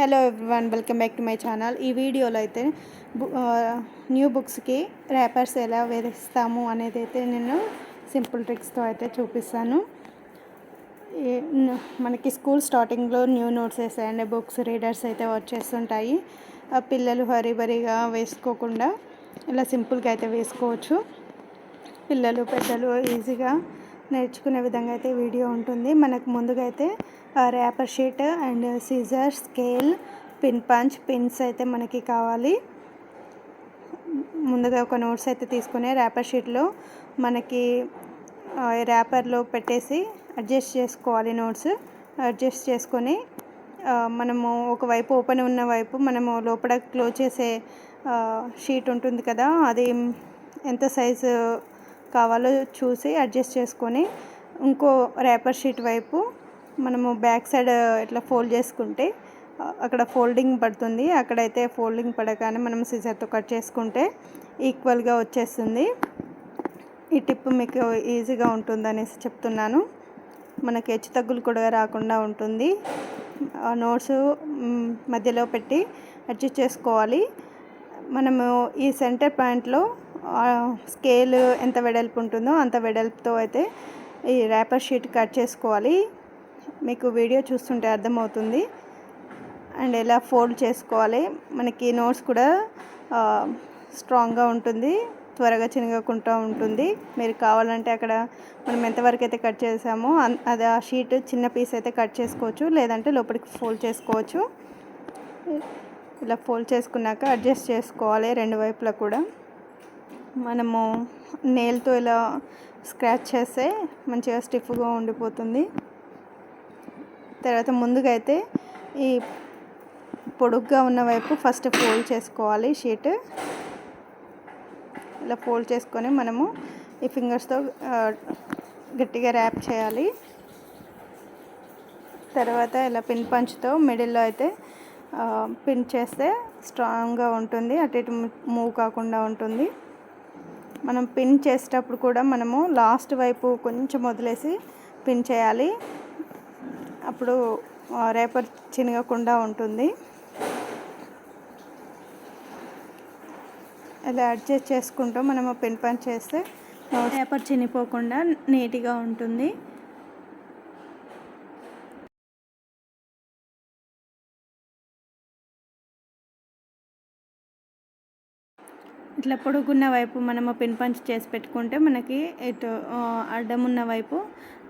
Hello everyone welcome back to my channel ఈ వీడియోలో అయితే న్యూ బుక్స్కి ర్యాపర్స్ ఎలా వేస్తాము అనేది అయితే నేను సింపుల్ ట్రిక్స్తో అయితే చూపిస్తాను. మనకి స్కూల్ స్టార్టింగ్లో new notes and books readers అయితే వచ్చేస్తుంటాయి. పిల్లలు హరీబరీగా వేసుకోకుండా ఇలా సింపుల్గా అయితే వేసుకోవచ్చు. పిల్లలు పెద్దలు ఈజీగా నేర్చుకునే విధంగా అయితే వీడియో ఉంటుంది. మనకు ముందుగా అయితే wrapper sheet and scissor scale pin punch pins అయితే మనకి కావాలి. ముందుగా ఒక నోట్స్ అయితే తీసుకుని ర్యాపర్ షీట్లో మనకి ర్యాపర్లో పెట్టేసి అడ్జస్ట్ చేసుకోవాలి నోట్స్. అడ్జస్ట్ చేసుకొని మనము ఒకవైపు ఓపెన్ ఉన్న వైపు మనము లోపల క్లోజ్ చేసే షీట్ ఉంటుంది కదా అది ఎంత సైజు కావాలో చూసి అడ్జస్ట్ చేసుకొని ఇంకో ర్యాపర్ షీట్ వైపు మనము బ్యాక్ సైడ్ ఇట్లా ఫోల్డ్ చేసుకుంటే అక్కడ ఫోల్డింగ్ పడుతుంది. అక్కడైతే ఫోల్డింగ్ పడగానే మనం సిజర్తో కట్ చేసుకుంటే ఈక్వల్గా వచ్చేస్తుంది. ఈ టిప్ మీకు ఈజీగా ఉంటుందనేసి చెప్తున్నాను. మనకి హెచ్చు తగ్గులు కూడా రాకుండా ఉంటుంది. ఆ నోట్స్ మధ్యలో పెట్టి అడ్జస్ట్ చేసుకోవాలి. మనము ఈ సెంటర్ పాయింట్లో స్కేల్ ఎంత వెడల్పు ఉంటుందో అంత వెడల్పుతో అయితే ఈ ర్యాపర్ షీట్ కట్ చేసుకోవాలి. మీకు వీడియో చూస్తుంటే అర్థమవుతుంది. అండ్ ఎలా ఫోల్డ్ చేసుకోవాలి. మనకి నోట్స్ కూడా స్ట్రాంగ్గా ఉంటుంది. త్వరగా చినగకుండా ఉంటుంది. మీరు కావాలంటే అక్కడ మనం ఎంతవరకు అయితే కట్ చేసామో అది ఆ షీట్ చిన్న పీస్ అయితే కట్ చేసుకోవచ్చు. లేదంటే లోపలికి ఫోల్డ్ చేసుకోవచ్చు. ఇలా ఫోల్డ్ చేసుకున్నాక అడ్జస్ట్ చేసుకోవాలి రెండు వైపులా కూడా. మనము నేల్తో ఇలా స్క్రాచ్ చేస్తే మంచిగా స్టిఫ్గా ఉండిపోతుంది. తర్వాత ముందుగా అయితే ఈ పొడుగ్గా ఉన్న వైపు ఫస్ట్ ఫోల్డ్ చేసుకోవాలి షీట్ ఇలా ఫోల్డ్ చేసుకొని మనము ఈ ఫింగర్స్తో గట్టిగా ర్యాప్ చేయాలి. తర్వాత ఇలా పిన్ పంచ్తో మిడిల్లో అయితే పిన్ చేస్తే స్ట్రాంగ్గా ఉంటుంది. అటు ఇటు మూవ్ కాకుండా ఉంటుంది. మనం పిన్ చేసేటప్పుడు కూడా మనము లాస్ట్ వైపు కొంచెం వదిలేసి పిన్ చేయాలి. అప్పుడు రేపర్ చినగకుండా ఉంటుంది. ఇలా అడ్జస్ట్ చేసుకుంటూ మనము పిన్ పని చేస్తే రేపర్ చినిపోకుండా నీట్గా ఉంటుంది. ఇట్లా పొడుగున్న వైపు మనము పిన్ పంచ్ చేసి పెట్టుకుంటే మనకి ఇటు అడ్డమున్న అడ్డం ఉన్న వైపు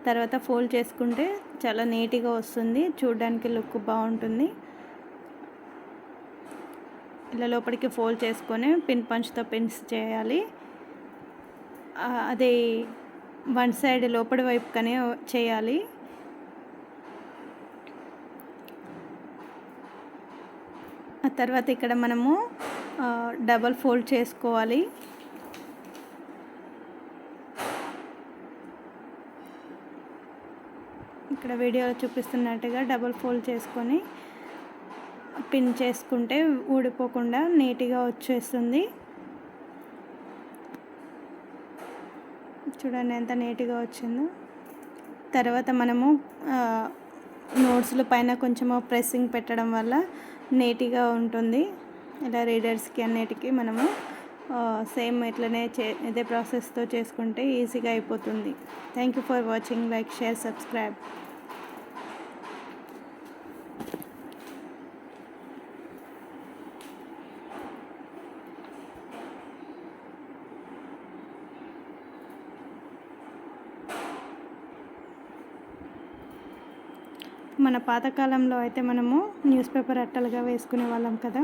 తర్వాత ఫోల్డ్ చేసుకుంటే చాలా నీట్గా వస్తుంది. చూడడానికి లుక్ బాగుంటుంది. ఇలా లోపలికి ఫోల్డ్ చేసుకొని పిన్ పంచ్తో పిన్స్ చేయాలి. అది వన్ సైడ్ లోపలి వైపు కానీ చేయాలి. ఆ తర్వాత ఇక్కడ మనము డబల్ ఫోల్డ్ చేసుకోవాలి. ఇక్కడ వీడియోలో చూపిస్తున్నట్టుగా డబల్ ఫోల్డ్ చేసుకొని పిన్ చేసుకుంటే ఊడిపోకుండా నీట్గా వచ్చేస్తుంది. చూడండి ఎంత నీట్గా వచ్చిందో. తర్వాత మనము నోట్స్ల పైన కొంచెము ప్రెస్సింగ్ పెట్టడం వల్ల నీట్గా ఉంటుంది. ఇలా రీడర్స్కి అన్నిటికీ మనము సేమ్ ఇట్లనే చే ఇదే ప్రాసెస్తో చేసుకుంటే ఈజీగా అయిపోతుంది. Thank you for watching like share subscribe మన పాతకాలంలో అయితే మనము న్యూస్ పేపర్ అట్టలుగా వేసుకునే వాళ్ళం కదా.